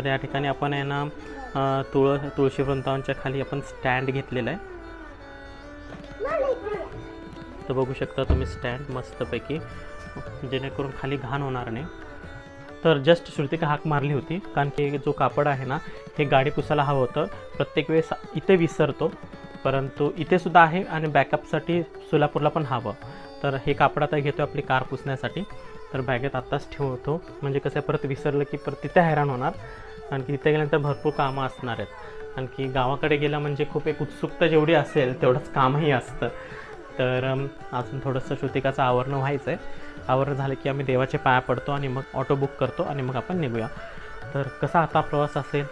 तर या ठिकाणी आपण आहे ना तुळ तुळशी वृंदावनच्या खाली आपण स्टँड घेतलेला आहे. तर बघू शकता तुम्ही स्टँड मस्तपैकी जेणेकरून खाली घाण होणार नाही. तर जस्ट श्रुतिका हाक मारली होती कारण की जो कापड आहे ना हे गाडी पुसायला हवं होतं. प्रत्येक वेळेस इथे विसरतो परंतु इथे सुद्धा आहे आणि बॅकअपसाठी सोलापूरला पण हवं. तर हे कापड आता घेतो आपली कार पुसण्यासाठी. तर बॅगेत आत्ताच ठेवतो. म्हणजे कसं परत विसरलं की परत तिथे हैराण होणार. कारण की तिथे गेल्यानंतर भरपूर कामं असणार आहेत. आणखी गावाकडे गेलं म्हणजे खूप एक उत्सुकता जेवढी असेल तेवढंच कामही असतं. तर अजून थोडंसं श्रुतिकाचं आवरणं व्हायचं आहे आवरण झालं की आम्ही देवाचे पाया पडतो आणि मग ऑटो बुक करतो आणि मग आपण निघूया. तर कसा आता प्रवास असेल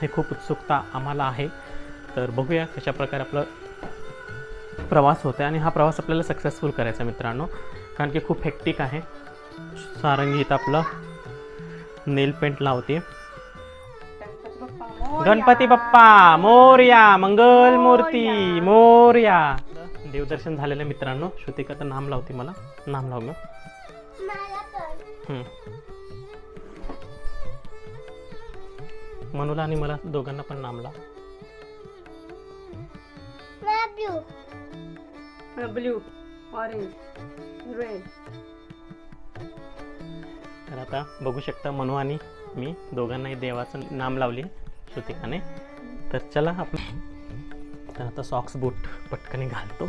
हे खूप उत्सुकता आम्हाला आहे. तर बघूया कशा प्रकारे आपलं प्रवास होतो आहे आणि हा प्रवास आपल्याला सक्सेसफुल करायचा आहे मित्रांनो. कारण की खूप हेक्टिक आहे. सारंगी इथं आपलं. नेल पेंट लावते. गणपती बाप्पा मोर्या मंगल मूर्ती मोर्या. देवदर्शन झालेलं मित्रांनो. श्रुतिका तर नाम लावते मला. नाम लाव. मनूला आणि मला दोघांना पण नाम लाव. ब्ल्यू ऑरेंज रेड तर आता बघू शकता मनू आणि मी दोघांनाही देवाचं नाम लावले श्रुतिकाने. तर चला आपण तर आता सॉक्स बूट पटकन घालतो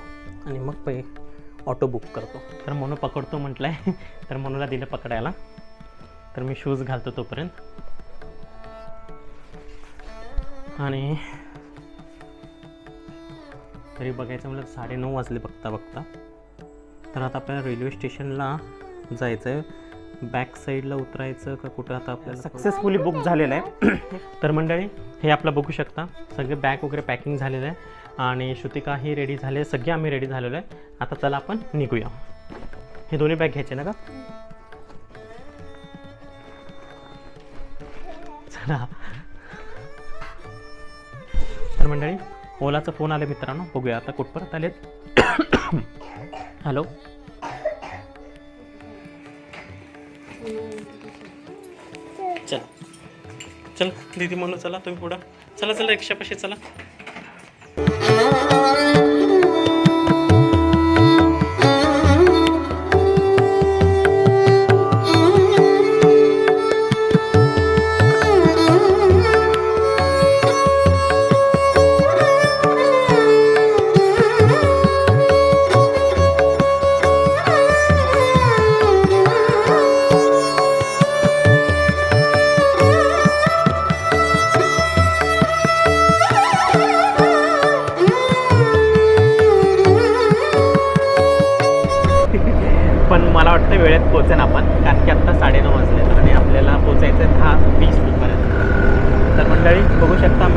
आणि मग पै ऑटो बुक करतो. तर मनू पकडतो म्हटलं आहे तर मनूला दिलं पकडायला. तर मी शूज घालतो तोपर्यंत. आणि तरी बघायचं म्हटलं साडेनऊ वाजले बघता बघता. तर आता आपल्याला रेल्वे स्टेशनला जायचं आहे बॅक साईडला उतरायचं का कुठं आता आपल्याला सक्सेसफुली बुक झालेलं आहे तर मंडळी हे आपलं बघू शकता. सगळे बॅग वगैरे पॅकिंग झालेलं आहे. आणि श्रुतिकाही रेडी झाले सगळे आम्ही रेडी झालेलो आहे. आता चला आपण निघूया. हे दोन्ही बॅग घ्यायचे ना का चला. तर मंडळी ओलाचा फोन आले मित्रांनो. बघूया आता कुठपर्यंत आलेत. हॅलो. चल. चल दीदी म्हणून चला तुम्ही पुढं. चला चला रिक्षापाशी चला.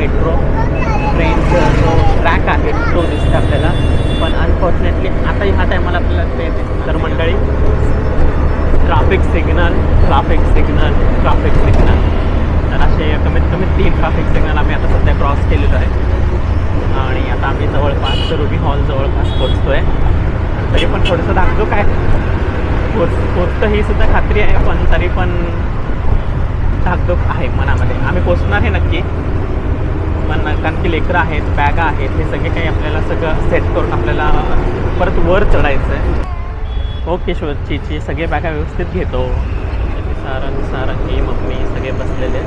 मेट्रो ट्रेनचा जो ट्रॅक आहे तो दिसतो आपल्याला. पण अनफॉर्च्युनेटली आता ह्या टायमाला आपल्याला ते तर मंडळी traffic signal traffic signal traffic signal तर असे कमीत कमी तीन ट्राफिक सिग्नल आम्ही आता सध्या क्रॉस केलेलो आहे. आणि आता आम्ही जवळपास रुबी हॉल जवळपास पोचतो आहे तरी पण थोडंसं दाखवतो काय? पोच पोचतं ही सुद्धा खात्री आहे पण तरी पण धाकधूक आहे मनामध्ये. आम्ही पोचणार आहे नक्की. पण कारण की लेकरं आहेत बॅगा आहेत हे सगळे काही आपल्याला सगळं सेट करून आपल्याला परत वर चढायचं आहे हो, ओके शोधचीची सगळे बॅगा व्यवस्थित घेतो. सारंग सारंगी मम्मी सगळे बसलेले.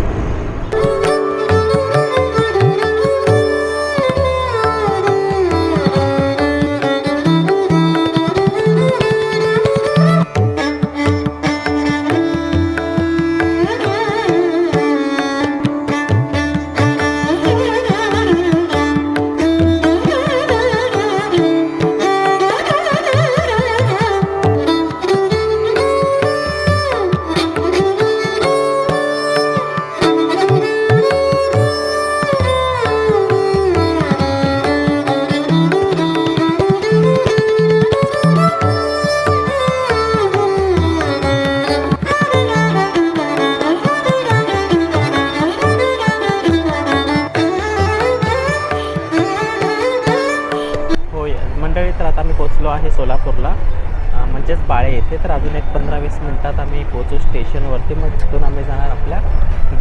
म्हणजेच बाळे येथे तर अजून एक पंधरा वीस मिनटात आम्ही पोचू स्टेशनवरती. मग तिथून आम्ही जाणार आपल्या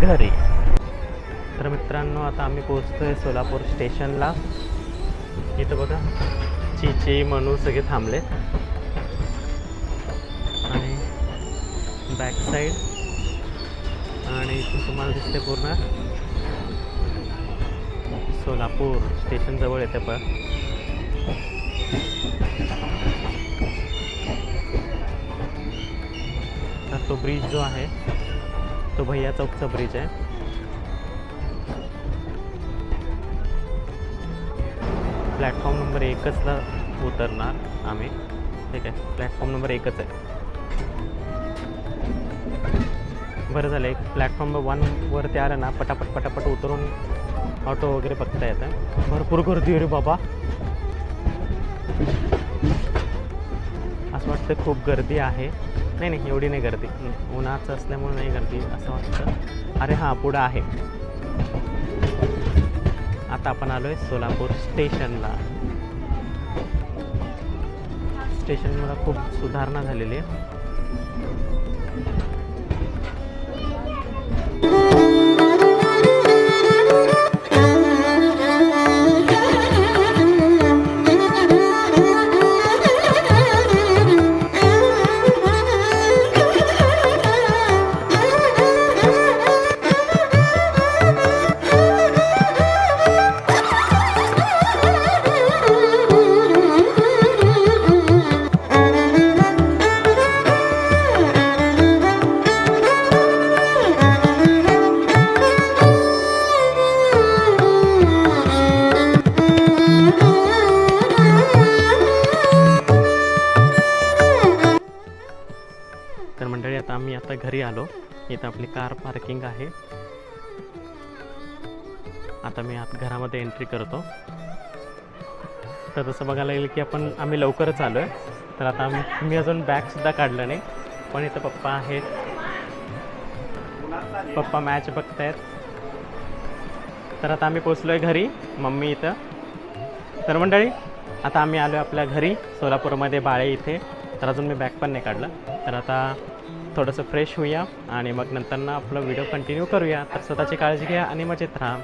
घरी. तर मित्रांनो आता आम्ही पोहोचतो आहे सोलापूर स्टेशनला. इथं बघा चिची मनू सगळे थांबले आणि बॅक साईड आणि इथून तुम्हाला दिसते पूर्ण सोलापूर स्टेशनजवळ येते पण तो ब्रिज जो आहे तो भैया चौकचा ब्रिज आहे. प्लॅटफॉर्म नंबर एकचला उतरणार आम्ही. ठीक आहे प्लॅटफॉर्म नंबर एकच आहे. बरं झालं एक प्लॅटफॉर्म वनवरती आलं ना पटापट पटापट उतरून ऑटो वगैरे बघता येतं. भरपूर गर्दी रे बाबा. असं वाटतं खूप गर्दी आहे. नाही नाही एवढी नाही गर्दी. उन्हाचं असल्यामुळे नाही गर्दी असं वाटतं. अरे हां पुढं आहे. आता आपण आलो आहे सोलापूर स्टेशनला. स्टेशनला खूप सुधारणा झालेली आहे. आता घरी आलो. इथं आपली कार पार्किंग आहे. आता मी आत घरामध्ये एंट्री करतो. तर तसं बघायला गेलं की आपण आम्ही लवकरच आलो आहे तर आता आम्ही मी अजून बॅगसुद्धा काढलं नाही. पण इथं पप्पा आहेत. पप्पा मॅच बघतायत. तर आता आम्ही पोचलो आहे घरी मम्मी इथं. तर मंडळी आता आम्ही आलो आहे आपल्या घरी सोलापूरमध्ये बाळे इथे. तर अजून मी बॅग पण नाही काढलं. तर आता थोडंसं फ्रेश होऊया आणि मग नंतर ना आपला व्हिडिओ कंटिन्यू करूया. तर स्वतःची काळजी घ्या आणि मजेत राहा.